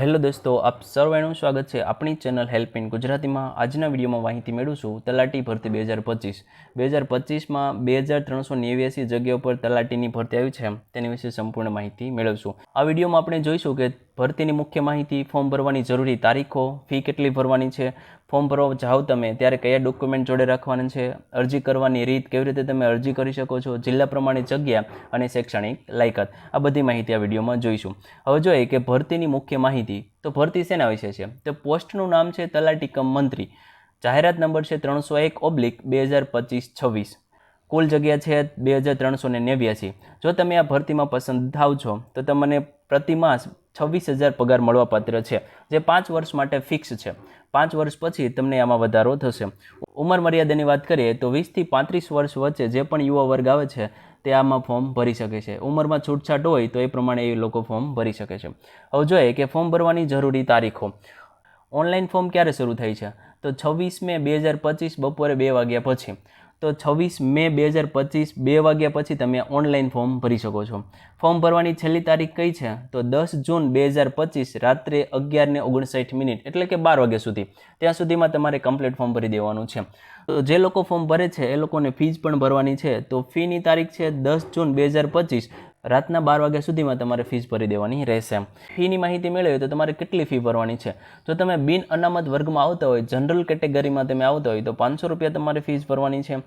Hello દોસ્તો, આપ સર્વેનું સ્વાગત છે આપણી ચેનલ હેલ્પ ઇન ગુજરાતીમાં. આજના વિડીયોમાં માહિતી મેળવશું તલાટી ભરતી બે હજાર પચીસ. બે હજાર પચીસમાં બે હજાર ત્રણસો નેવ્યાસી જગ્યાઓ પર તલાટીની ભરતી આવી છે. તેની વિશે સંપૂર્ણ માહિતી મેળવશું. આ વિડીયોમાં આપણે જોઈશું કે ભરતીની મુખ્ય માહિતી, ફોર્મ ભરવાની જરૂરી તારીખો, ફી કેટલી ભરવાની છે ફોર્મ ભરવા જાઓ તમે, ત્યારે કયા ડોક્યુમેન્ટ જોડે રાખવાના છે, અરજી કરવાની રીત કેવી રીતે તમે અરજી કરી શકો છો, જિલ્લા પ્રમાણે જગ્યા અને શૈક્ષણિક લાયકાત, આ બધી માહિતી આ વિડીયોમાં જોઈશું. હવે જોઈએ કે ભરતીની મુખ્ય માહિતી, તો ભરતી શેના વિશે છે? તો પોસ્ટનું નામ છે તલાટીકમ મંત્રી, જાહેરાત નંબર છે ત્રણસો એક ઓબ્લિક બે હજાર પચીસ છવ્વીસ, કુલ જગ્યા છે બે હજાર ત્રણસો ને નેવ્યાસી. જો તમે આ ભરતીમાં પસંદ થાવ છો, તો તમને પ્રતિ માસ છવ્વીસ હજાર પગાર મળવાપાત્ર છે, જે પાંચ વર્ષ માટે ફિક્સ છે. પાંચ વર્ષ પછી તમને આમાં વધારો થશે. ઉંમર મર્યાદાની વાત કરીએ તો વીસથી પાંત્રીસ વર્ષ વચ્ચે જે પણ યુવા વર્ગ આવે છે, તે આમાં ફોર્મ ભરી શકે છે. ઉંમરમાં છૂટછાટ હોય તો એ પ્રમાણે એ લોકો ફોર્મ ભરી શકે છે. હવે જોઈએ કે ફોર્મ ભરવાની જરૂરી તારીખો. ઓનલાઈન ફોર્મ ક્યારે શરૂ થાય છે? તો છવ્વીસ મે બે હજાર પચીસ બપોરે બે વાગ્યા પછી. તો છવ્વીસ મે બે હજાર પચીસ બે વાગ્યા પછી તમે ઓનલાઈન ફોર્મ ભરી શકો છો. ફોર્મ ભરવાની છેલ્લી તારીખ કઈ છે? તો દસ જૂન બે હજાર પચીસ રાત્રે અગિયારને ઓગણસાઠ મિનિટ એટલે કે બાર વાગ્યા સુધી. ત્યાં સુધીમાં તમારે કમ્પ્લીટ ફોર્મ ભરી દેવાનું છે. તો જે લોકો ફોર્મ ભરે છે, એ લોકોને ફીસ પણ ભરવાની છે. તો ફીની તારીખ છે દસ જૂન બે હજાર પચીસ. રાતના બાર વાગ્યા સુધીમાં તમારે ફીસ ભરી દેવાની રહેશે. ફીની માહિતી મેળવી તો તમારે કેટલી ફી ભરવાની છે? જો તમે બિન અનામત વર્ગમાં આવતા હોય જનરલ કેટેગરીમાં તમે આવતા હોય તો પાંચસો રૂપિયા તમારે ફીસ ભરવાની છે.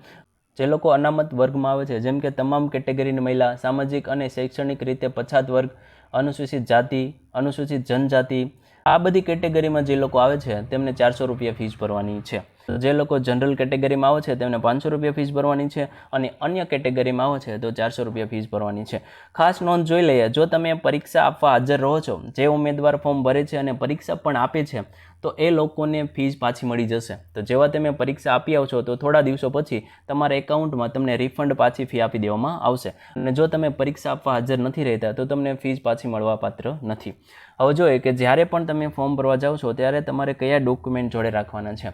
જે લોકો અનામત વર્ગમાં આવે છે, જેમ કે તમામ કેટેગરીની મહિલા, સામાજિક અને શૈક્ષણિક રીતે પછાત વર્ગ, અનુસૂચિત જાતિ, અનુસૂચિત જનજાતિ, આ બધી કેટેગરીમાં જે લોકો આવે છે, તેમને ચારસો રૂપિયા ફીસ ભરવાની છે. જે લોકો જનરલ કેટેગરીમાં આવે છે, તેમને પાંચસો રૂપિયા ફીસ ભરવાની છે અને અન્ય કેટેગરીમાં આવે છે, તો ચારસો રૂપિયા ફીસ ભરવાની છે. ખાસ નોંધ જોઈ લઈએ, જો તમે પરીક્ષા આપવા હાજર રહો છો, જે ઉમેદવાર ફોર્મ ભરે છે અને પરીક્ષા પણ આપે છે, તો એ લોકોને ફીસ પાછી મળી જશે. તો જેવા તમે પરીક્ષા આપી આવશો તો થોડા દિવસો પછી તમારા એકાઉન્ટમાં તમને રિફંડ પાછી ફી આપી દેવામાં આવશે. અને જો તમે પરીક્ષા આપવા હાજર નથી રહેતા, તો તમને ફીસ પાછી મળવા પાત્ર નથી. હવે જોઈએ કે જ્યારે પણ તમે ફોર્મ ભરવા જાઓ છો, ત્યારે તમારે કયા ડોક્યુમેન્ટ જોડે રાખવાના છે?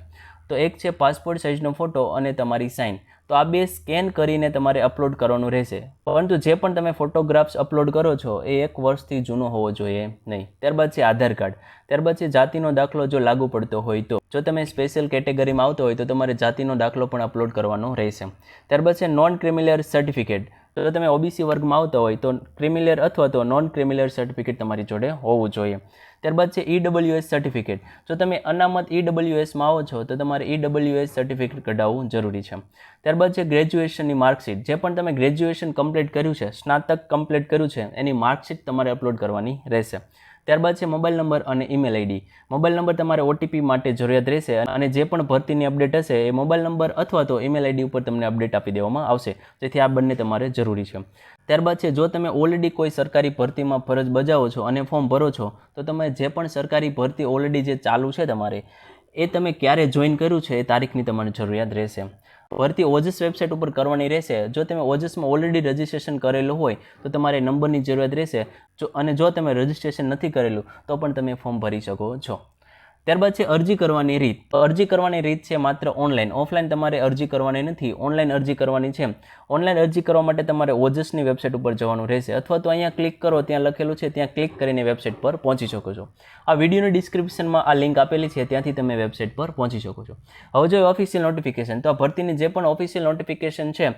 તો એક છે પાસપોર્ટ સાઇઝનો ફોટો અને તમારી સાઇન તો આ બે સ્કેન કરીને તમારે અપલોડ કરવાનું રહેશે. પરંતુ જે પણ તમે ફોટોગ્રાફ્સ અપલોડ કરો છો, એ એક વર્ષથી જૂનો હોવો જોઈએ નહીં. ત્યારબાદ છે આધાર કાર્ડ. ત્યારબાદ છે જાતિનો દાખલો જો લાગુ પડતો હોય તો. જો તમે સ્પેશિયલ કેટેગરીમાં આવતો હોય તો તમારે જાતિનો દાખલો પણ અપલોડ કરવાનો રહેશે. ત્યારબાદ છે નોન ક્રિમિલિયર સર્ટિફિકેટ તો તમે ઓબીસી વર્ગમાં આવતા હોય તો ક્રિમિલિયર અથવા તો નોન ક્રિમિલિયર સર્ટિફિકેટ તમારી જોડે હોવું જોઈએ. ત્યારબાદ છે ઈડબ્લ્યુએસ સર્ટિફિકેટ જો તમે અનામત ઈડબલ્યુએસમાં આવો છો, તો તમારે ઈડબ્લ્યુએસ સર્ટિફિકેટ કઢાવવું જરૂરી છે. ત્યારબાદ છે ગ્રેજ્યુએશનની માર્કશીટ જે પણ તમે ગ્રેજ્યુએશન કમ્પ્લીટ કર્યું છે, સ્નાતક કમ્પ્લીટ કર્યું છે, એની માર્કશીટ તમારે અપલોડ કરવાની રહેશે. ત્યારબાદ છે મોબાઈલ નંબર અને ઈમેલ આઈડી મોબાઈલ નંબર તમારે ઓટીપી માટે જરૂરિયાત રહેશે અને જે પણ ભરતીની અપડેટ હશે, એ મોબાઈલ નંબર અથવા તો ઈમેલ આઈડી ઉપર તમને અપડેટ આપી દેવામાં આવશે. જેથી આ બંને તમારે જરૂરી છે. ત્યારબાદ છે, જો તમે ઓલરેડી કોઈ સરકારી ભરતીમાં ફરજ બજાવો છો અને ફોર્મ ભરો છો, તો તમે જે પણ સરકારી ભરતી ઓલરેડી જે ચાલુ છે તમારે, એ તમે ક્યારે જોઈન કર્યું છે એ તારીખની તમારે જરૂરિયાત રહેશે. ભરતી ઓજસ વેબસાઇટ ઉપર કરવાની રહેશે. જો તમે ઓજસમાં ઓલરેડી રજિસ્ટ્રેશન કરેલું હોય, તો તમારે નંબરની જરૂરિયાત રહેશે. જો અને જો તમે રજિસ્ટ્રેશન નથી કરેલું, તો પણ તમે ફોર્મ ભરી શકો છો. ત્યારબાદ છે અરજી કરવાની રીત. અરજી કરવાની રીત છે માત્ર ઓનલાઈન. ઓફલાઈન તમારે અરજી કરવાની નથી. ઓનલાઈન અરજી કરવાની છે ઓનલાઈન અરજી કરવા માટે તમારે ઓજસની વેબસાઇટ ઉપર જવાનું રહેશે. અથવા તો અહીંયા ક્લિક કરો, ત્યાં લખેલું છે, ત્યાં ક્લિક કરીને વેબસાઇટ પર પહોંચી શકો છો. આ વિડીયોની ડિસ્ક્રિપ્શનમાં આ લિંક આપેલી છે, ત્યાંથી તમે વેબસાઇટ પર પહોંચી શકો છો. હવે જો ઓફિશિયલ નોટિફિકેશન તો આ ભરતીની જે પણ ઓફિશિયલ નોટિફિકેશન છે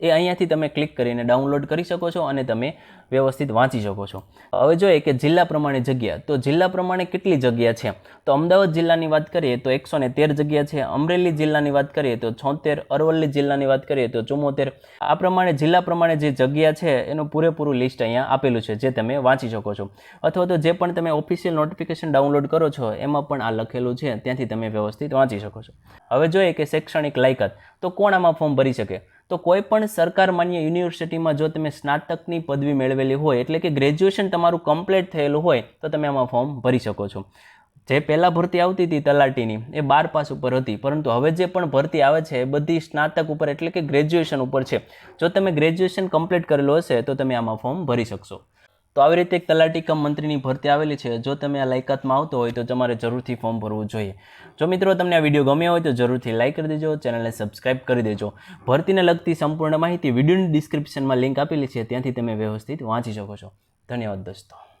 એ અહીંયાથી તમે ક્લિક કરીને ડાઉનલોડ કરી શકો છો અને તમે વ્યવસ્થિત વાંચી શકો છો. હવે જોઈએ કે જિલ્લા પ્રમાણે જગ્યા. તો જિલ્લા પ્રમાણે કેટલી જગ્યા છે? તો અમદાવાદ જિલ્લાની વાત કરીએ તો એકસો ને તેર જગ્યા છે. અમરેલી જિલ્લાની વાત કરીએ તો છોતેર. અરવલ્લી જિલ્લાની વાત કરીએ તો ચુમ્મોતેર. આ પ્રમાણે જિલ્લા પ્રમાણે જે જગ્યા છે એનું પૂરેપૂરું લિસ્ટ અહીંયા આપેલું છે જે તમે વાંચી શકો છો. અથવા તો જે પણ તમે ઓફિશિયલ નોટિફિકેશન ડાઉનલોડ કરો છો, એમાં પણ આ લખેલું છે. ત્યાંથી તમે વ્યવસ્થિત વાંચી શકો છો. હવે જોઈએ કે શૈક્ષણિક લાયકાત. તો કોણ આમાં ફોર્મ ભરી શકે? તો કોઈ પણ સરકાર માન્ય યુનિવર્સિટીમાં જો તમે સ્નાતકની પદવી મેળવેલી હોય, એટલે કે ગ્રેજ્યુએશન તમારું કમ્પ્લીટ થયેલું હોય, તો તમે આમાં ફોર્મ ભરી શકો છો. જે પહેલાં ભરતી આવતી હતી તલાટીની, એ બાર પાસ ઉપર હતી. પરંતુ હવે જે પણ ભરતી આવે છે, એ બધી સ્નાતક ઉપર, એટલે કે ગ્રેજ્યુએશન ઉપર છે. જો તમે ગ્રેજ્યુએશન કમ્પ્લીટ કરેલું હશે, તો તમે આમાં ફોર્મ ભરી શકશો. તો આવી રીતે એક તલાટી કમ મંત્રીની ભરતી આવેલી છે. જો તમે આ લાયકાતમાં આવતો હોય તો તમારે જરૂરથી ફોર્મ ભરવું જોઈએ. જો મિત્રો તમને આ વીડિયો ગમ્યો હોય તો જરૂરથી લાઇક કરી દેજો, ચેનલને સબસ્ક્રાઇબ કરી દેજો. ભરતીને લગતી સંપૂર્ણ માહિતી વિડીયોની ડિસ્ક્રિપ્શનમાં લિંક આપેલી છે. ત્યાંથી તમે વ્યવસ્થિત વાંચી શકો છો. ધન્યવાદ દોસ્તો.